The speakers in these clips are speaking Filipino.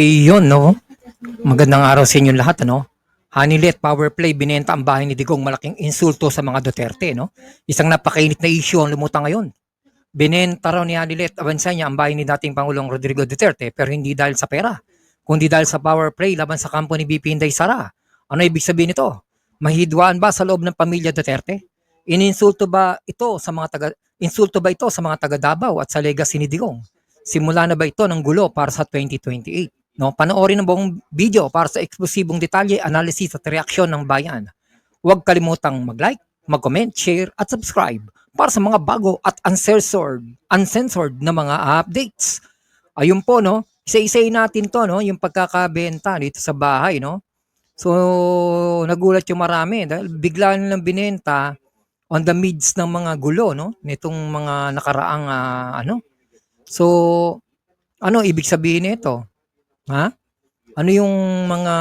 Iyon, no? Magandang araw sa inyong lahat, ano? Hanilet Power Play, binenta ang bahay ni Digong malaking insulto sa mga Duterte, no? Isang napakainit na issue ang lumutang ngayon. Binenta raw ni Hanilet Abansanya ang bahay ni dating Pangulong Rodrigo Duterte pero hindi dahil sa pera, kundi dahil sa power play laban sa kampo ni BP Inday Sara. Ano ibig sabihin nito? Mahidwaan ba sa loob ng pamilya Duterte? Ininsulto ba ito sa mga taga insulto ba ito sa mga taga Davao at sa legacy ni Digong? Simula na ba ito ng gulo para sa 2028? No, panoorin ang buong video para sa eksklusibong detalye, analysis at reaksyon ng bayan. Huwag kalimutang mag-like, mag-comment, share at subscribe para sa mga bago at uncensored, uncensored na mga updates. Ayun po no, isa-isay natin to no, yung pagkakabenta dito sa bahay no. So nagulat yung marami dahil bigla nilang binenta on the midst ng mga gulo no nitong mga nakaraang ah, ano. So ano ibig sabihin nito? Ha? Ano yung mga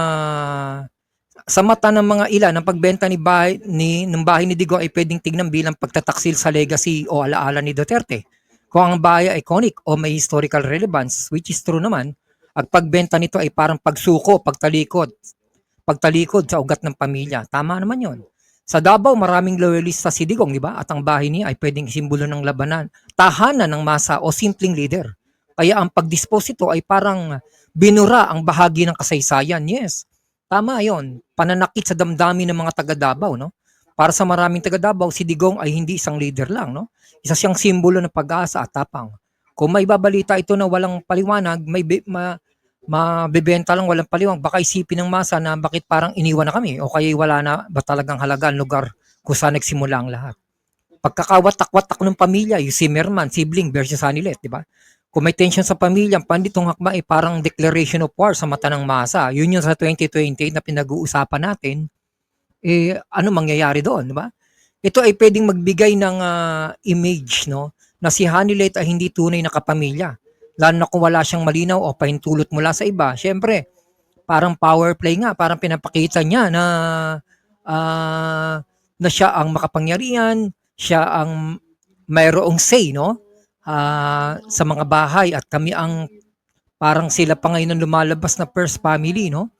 sa mata ng mga ilan ang pagbenta ni bahay ni ng bahay ni Digo ay pwedeng tignan bilang pagtataksil sa legacy o alaala ni Duterte. Kung ang bahay ay iconic o may historical relevance, which is true naman, ang pagbenta nito ay parang pagsuko, pagtalikod, pagtalikod sa ugat ng pamilya. Tama naman yon. Sa Davao, maraming loyalista si Digong, di ba? At ang bahay niya ay pwedeng simbolo ng labanan, tahanan ng masa o simpleng leader. Kaya ang pag-dispose ito ay parang binura ang bahagi ng kasaysayan. Yes, tama yon. Pananakit sa damdamin ng mga taga Davao, no? Para sa maraming taga Davao, si Digong ay hindi isang leader lang, no? Isa siyang simbolo ng pag-asa at tapang. Kung may babalita ito na walang paliwanag, may ma, mabebenta lang walang paliwanag, baka isipin ng masa na bakit parang iniwan na kami o kaya wala na ba talagang halaga ang lugar kung saan nagsimula ang lahat. Pagkakawatak-watak ng pamilya, yung Zimmerman, sibling versus Hanilet, di ba? Kung may tension sa pamilya, panditong hakma ay parang declaration of war sa mata ng masa. Yun yung sa 2020 na pinag-uusapan natin. Eh, ano mangyayari doon, di ba? Ito ay pwedeng magbigay ng ah, image, no? Na si Hanilet ay hindi tunay na kapamilya. Lalo na kung wala siyang malinaw o pahintulot mula sa iba. Siyempre, parang power play nga. Parang pinapakita niya na ah, na siya ang makapangyarihan, siya ang mayroong say, no? Ah, sa mga bahay at kami ang parang sila pa ngayon ang lumalabas na first family, no?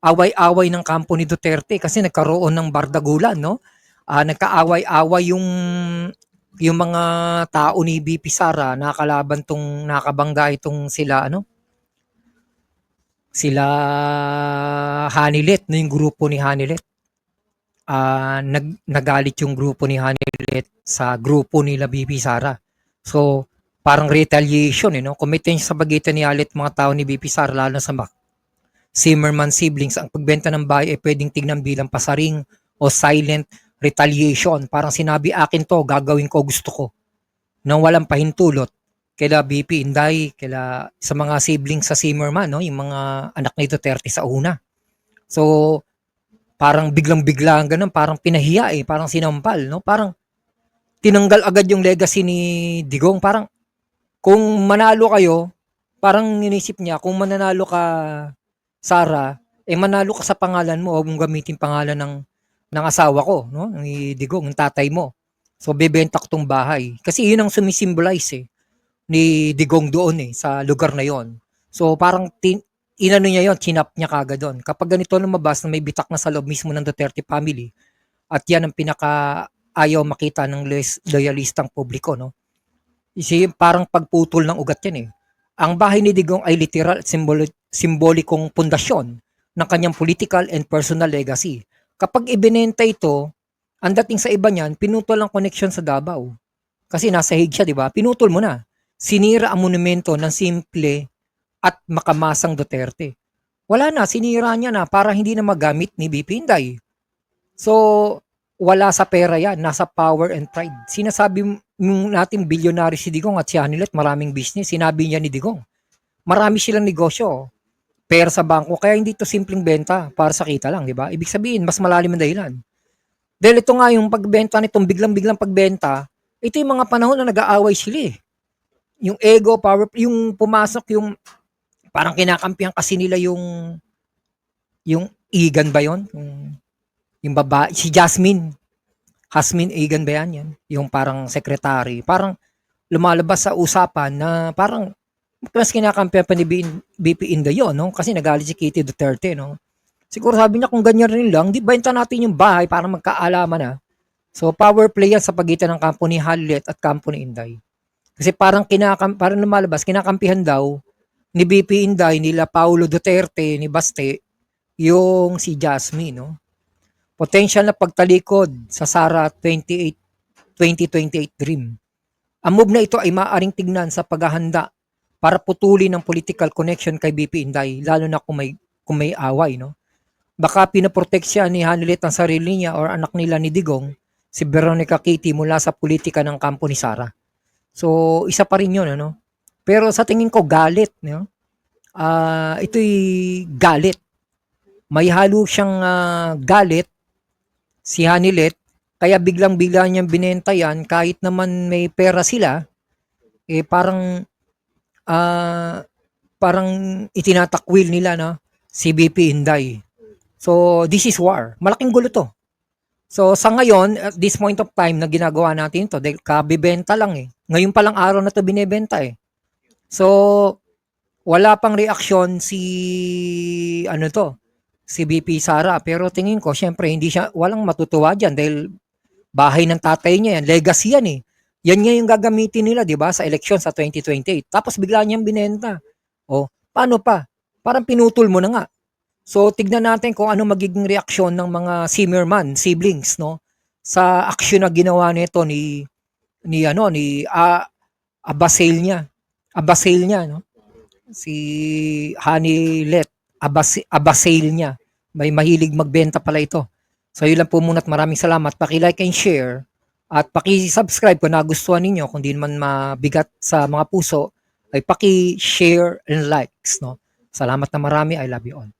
Away-away ng kampo ni Duterte kasi nagkaroon ng bardagulan, no? Ah, nagkaaway-away yung yung mga tao ni BP Sara. Nakalaban tong nakabangga itong sila ano? Sila Hanilet no? Yung grupo ni Hanilet. Ah nag, nagalit yung grupo ni Hanilet sa grupo nila BP Sara So, parang retaliation, eh, no? Committing sa pagitan ni Alit mga tao ni BP Sara, lalo na sa Mac. Zimmerman siblings, ang pagbenta ng bahay ay pwedeng tignan bilang pasaring o silent retaliation. Parang sinabi akin to, gagawin ko, gusto ko. Nang walang pahintulot. Kaila BP Inday, kaila sa mga siblings sa Zimmerman, no? yung mga anak ni Duterte sa una. So, parang biglang-bigla ganun, parang pinahiya eh, parang sinampal, no? Parang tinanggal agad yung legacy ni Digong. Parang kung manalo kayo, parang inisip niya, kung mananalo ka, Sara, eh manalo ka sa pangalan mo, huwag mong gamitin pangalan ng, ng asawa ko, no? ni Digong, ng tatay mo. So, bebenta ko tong bahay. Kasi yun ang sumisimbolize eh, ni Digong doon eh, sa lugar na yon. So, parang tin, inano niya yon, chinap niya kagad doon. Kapag ganito lumabas na may bitak na sa loob mismo ng Duterte family, at yan ang pinaka ayaw makita ng loyalistang publiko, no? Kasi parang pagputol ng ugat yan eh. Ang bahay ni Digong ay literal at simbolo- simbolikong pundasyon ng kanyang political and personal legacy. Kapag ibinenta ito, ang dating sa iba niyan, pinutol ang connection sa Davao. Kasi nasa Hague siya, di ba? Pinutol mo na. Sinira ang monumento ng simple at makamasang Duterte. Wala na, sinira niya na para hindi na magamit ni BP Inday. So, wala sa pera yan, nasa power and pride. Sinasabi natin bilyonary si Digong at si Hanilet, maraming business. Sinabi niya ni Digong. Marami silang negosyo. Pera sa bangko, kaya hindi to simpleng benta para sa kita lang, di ba? Ibig sabihin, mas malalim ang dahilan. Dahil ito nga yung pagbenta nitong biglang-biglang pagbenta, ito yung mga panahon na nag-aaway sila eh. Yung ego, power, yung pumasok, yung parang kinakampihan kasi nila yung yung Igan ba yon? Yung yung babae, si Jasmine. Jasmine Egan ba yan? yan? Yung parang secretary. Parang lumalabas sa usapan na parang mas kinakampihan pa ni BP Inday no? Kasi nagalit si Kitty Duterte, no? Siguro sabi niya kung ganyan rin lang, di benta natin yung bahay para magkaalaman na. So power play yan sa pagitan ng kampo ni Halit at kampo ni Inday. Kasi parang kinakam parang lumalabas kinakampihan daw ni BP Inday nila Paulo Duterte ni Baste yung si Jasmine, no? Potential na pagtalikod sa Sara 28 2028 dream. Ang move na ito ay maaaring tignan sa paghahanda para putulin ang political connection kay BP Inday, lalo na kung may, kung may away. No? Baka pinaprotect siya ni Hanilet ang sarili niya or anak nila ni Digong, si Veronica Kitty mula sa politika ng kampo ni Sara. So, isa pa rin yun. Ano? Pero sa tingin ko, galit. No? Ah, ito'y galit. May halo siyang ah, galit si Hanilet kaya biglang-bigla niyang binenta yan kahit naman may pera sila eh parang ah parang itinatakwil nila na si BP Inday. So this is war. Malaking gulo to. So sa ngayon, at this point of time na ginagawa natin to, dahil kabibenta lang eh. Ngayon pa lang araw na to binebenta eh. So wala pang reaksyon si ano to, si BP Sara. Pero tingin ko, syempre, hindi siya, walang matutuwa dyan dahil bahay ng tatay niya yan, legacy yan eh. Yan nga yung gagamitin nila, di ba, sa eleksyon sa 2028. Tapos bigla niyang binenta. O, paano pa? Parang pinutol mo na nga. So, tignan natin kung ano magiging reaksyon ng mga Zimmerman, siblings, no? Sa aksyon na ginawa nito ni, ni ano, ni uh, Abasail niya. Abasail niya, no? Si Honey Let. Abas, Abasail niya. May mahilig magbenta pala ito. So yun lang po muna at maraming salamat. Paki-like and share at paki-subscribe kung nagustuhan ninyo kung di naman mabigat sa mga puso ay paki-share and likes no. Salamat na marami. I love you all.